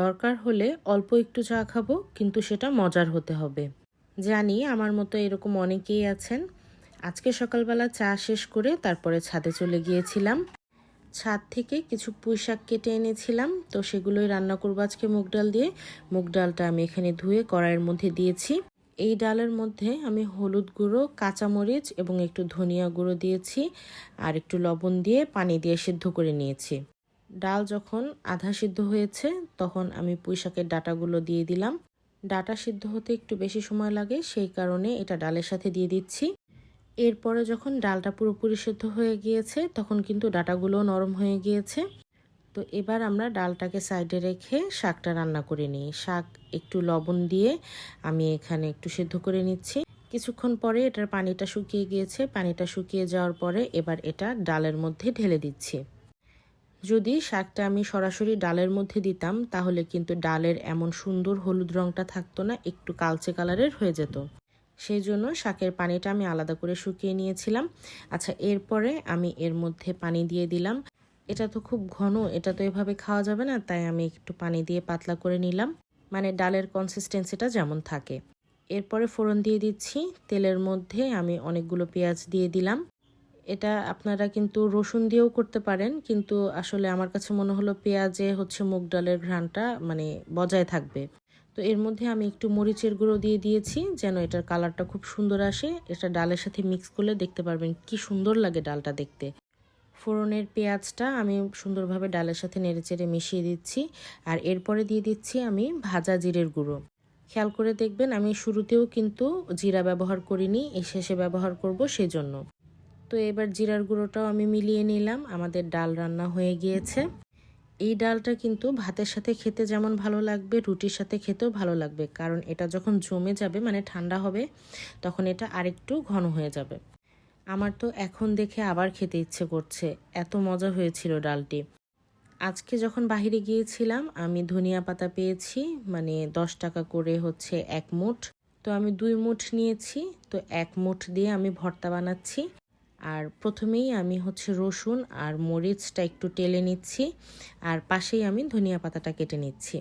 দরকার হলে অল্প একটু চা খাব, কিন্তু সেটা মজার হতে হবে। জানি আমার মতো এরকম অনেকেই আছেন। আজকে সকালবেলা চা শেষ করে তারপরে ছাদে চলে গিয়েছিলাম। ছাদ থেকে কিছু পুঁই শাক কেটে এনেছিলাম, তো সেগুলোই রান্না করব আজকে মুগ ডাল দিয়ে। মুগ ডালটা আমি এখানে ধুয়ে কড়াইয়ের মধ্যে দিয়েছি। এই ডালের মধ্যে আমি হলুদ গুঁড়ো, কাঁচামরিচ এবং একটু ধনিয়া গুঁড়ো দিয়েছি আর একটু লবণ দিয়ে পানি দিয়ে সিদ্ধ করে নিয়েছি। ডাল যখন আধা সিদ্ধ হয়েছে, তখন আমি পুঁই শাকের ডাটাগুলো দিয়ে দিলাম। ডাটা সিদ্ধ হতে একটু বেশি সময় লাগে, সেই কারণে এটা ডালের সাথে দিয়ে দিচ্ছি। এরপরে যখন ডালটা পুরোপুরি সিদ্ধ হয়ে গিয়েছে, তখন কিন্তু ডাটাগুলো নরম হয়ে গিয়েছে। তো এবার আমরা ডালটাকে সাইডে রেখে শাকটা রান্না করে নিই। শাক একটু লবণ দিয়ে আমি এখানে একটু সিদ্ধ করে নিচ্ছি। কিছুক্ষণ পরে এটার পানিটা শুকিয়ে গিয়েছে। পানিটা শুকিয়ে যাওয়ার পরে এবার এটা ডালের মধ্যে ঢেলে দিচ্ছি। যদি শাকটা আমি সরাসরি ডালের মধ্যে দিতাম, তাহলে কিন্তু ডালের এমন সুন্দর হলুদ রঙটা থাকতো না, একটু কালচে কালারের হয়ে যেত। সেই জন্য শাকের পানিটা আমি আলাদা করে শুকিয়ে নিয়েছিলাম। আচ্ছা এরপরে আমি এর মধ্যে পানি দিয়ে দিলাম। এটা তো খুব ঘন, এটা তো এভাবে খাওয়া যাবে না, তাই আমি একটু পানি দিয়ে পাতলা করে নিলাম। মানে ডালের কনসিস্টেন্সিটা যেমন থাকে। এরপরে ফোড়ন দিয়ে দিচ্ছি। তেলের মধ্যে আমি অনেকগুলো পেঁয়াজ দিয়ে দিলাম। এটা আপনারা কিন্তু রসুন দিয়েও করতে পারেন, কিন্তু আসলে আমার কাছে মনে হলো পেঁয়াজে হচ্ছে মুগ ডালের ঘ্রাণটা মানে বজায় থাকবে। তো এর মধ্যে আমি একটু মরিচের গুঁড়ো দিয়ে দিয়েছি, যেন এটার কালারটা খুব সুন্দর আসে। এটা ডালের সাথে মিক্স করলে দেখতে পারবেন কি সুন্দর লাগে ডালটা দেখতে। ফোড়নের পেঁয়াজটা আমি সুন্দরভাবে ডালের সাথে নেড়েচেড়ে মিশিয়ে দিচ্ছি, আর এরপরে দিয়ে দিচ্ছি আমি ভাজা জিরের গুঁড়ো। খেয়াল করে দেখবেন আমি শুরুতেও কিন্তু জিরা ব্যবহার করিনি শেষে ব্যবহার করব সেজন্য। তো এবার জিরার গুঁড়োটাও আমি মিলিয়ে নিলাম। আমাদের ডাল রান্না হয়ে গিয়েছে। এই ডালটা কিন্তু ভাতের সাথে খেতে যেমন ভালো লাগবে, রুটির সাথে খেতেও ভালো লাগবে। কারণ এটা যখন জমে যাবে মানে ঠান্ডা হবে, তখন এটা আরেকটু ঘন হয়ে যাবে। আমার তো এখন দেখে আবার খেতে ইচ্ছে করছে। এত মজা হয়েছিল ডালটি। আজকে যখন বাহিরে গিয়েছিলাম, আমি ধনিয়া পাতা পেয়েছি মানে দশ টাকা করে হচ্ছে এক মুঠ। তো আমি দুই মুঠ নিয়েছি, তো এক মুঠ দিয়ে আমি ভর্তা বানাচ্ছি। আর প্রথমেই আমি হচ্ছে রসুন আর মরিচটা একটু টেলে নিচ্ছি আর পাশেই আমি ধনিয়া পাতাটা কেটে নিচ্ছি।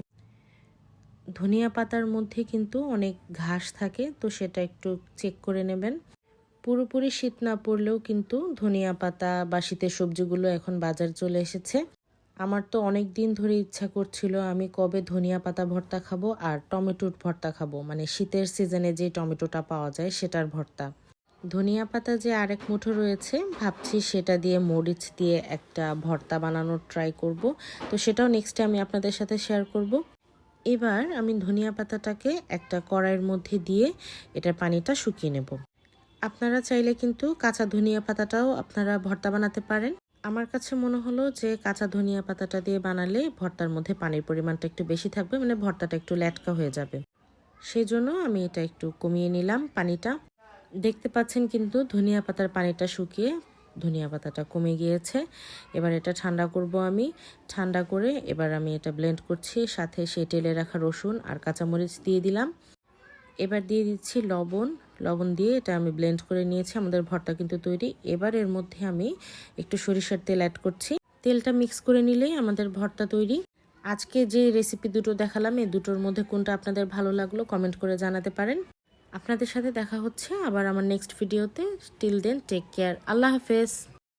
ধনিয়া পাতার মধ্যে কিন্তু অনেক ঘাস থাকে, তো সেটা একটু চেক করে নেবেন। পুরোপুরি শীত না পড়লেও কিন্তু ধনিয়া পাতা বা শীতের সবজিগুলো এখন বাজার চলে এসেছে। আমার তো অনেক দিন ধরে ইচ্ছা করছিল আমি কবে ধনিয়া পাতা ভর্তা খাব আর টমেটোর ভর্তা খাব মানে শীতের সিজনে যে টমেটোটা পাওয়া যায় সেটার ভর্তা। ধনিয়া পাতা যে আরেক মুঠো রয়েছে, ভাবছি সেটা দিয়ে মরিচ দিয়ে একটা ভর্তা বানানোর ট্রাই করব। তো সেটাও নেক্সট আমি আপনাদের সাথে শেয়ার করব। এবার আমি ধনিয়া পাতাটাকে একটা কড়াইয়ের মধ্যে দিয়ে এটার পানিটা শুকিয়ে নেব। আপনারা চাইলে কিন্তু কাঁচা ধনিয়া পাতাটাও আপনারা ভর্তা বানাতে পারেন। আমার কাছে মনে হলো যে কাঁচা ধনিয়া পাতাটা দিয়ে বানালে ভর্তার মধ্যে পানির পরিমাণটা একটু বেশি থাকবে মানে ভর্তাটা একটু ল্যাটকা হয়ে যাবে। সেই জন্য আমি এটা একটু কমিয়ে নিলাম পানিটা। দেখতে পাচ্ছেন কিন্তু ধনিয়া পাতার পানিটা শুকিয়ে ধনিয়া পাতাটা কমে গিয়েছে। এবার এটা ঠান্ডা করব আমি। ঠান্ডা করে এবার আমি এটা ব্লেন্ড করছি, সাথে সে টেলে রাখা রসুন আর কাঁচামরিচ দিয়ে দিলাম। এবার দিয়ে দিচ্ছি লবণ। লবণ দিয়ে এটা আমি ব্লেন্ড করে নিয়েছি, আমাদের ভর্তা কিন্তু তৈরি। এবার এর মধ্যে আমি একটু সরিষার তেল অ্যাড করছি। তেলটা মিক্স করে নিলেই আমাদের ভর্তা তৈরি। আজকে যে রেসিপি দুটো দেখালাম এই দুটোর মধ্যে কোনটা আপনাদের ভালো লাগল কমেন্ট করে জানাতে পারেন। আপনাদের সাথে দেখা হচ্ছে আবার আমার নেক্সট ভিডিওতে স্টিল দেন টেক কেয়ার আল্লাহ হাফেজ।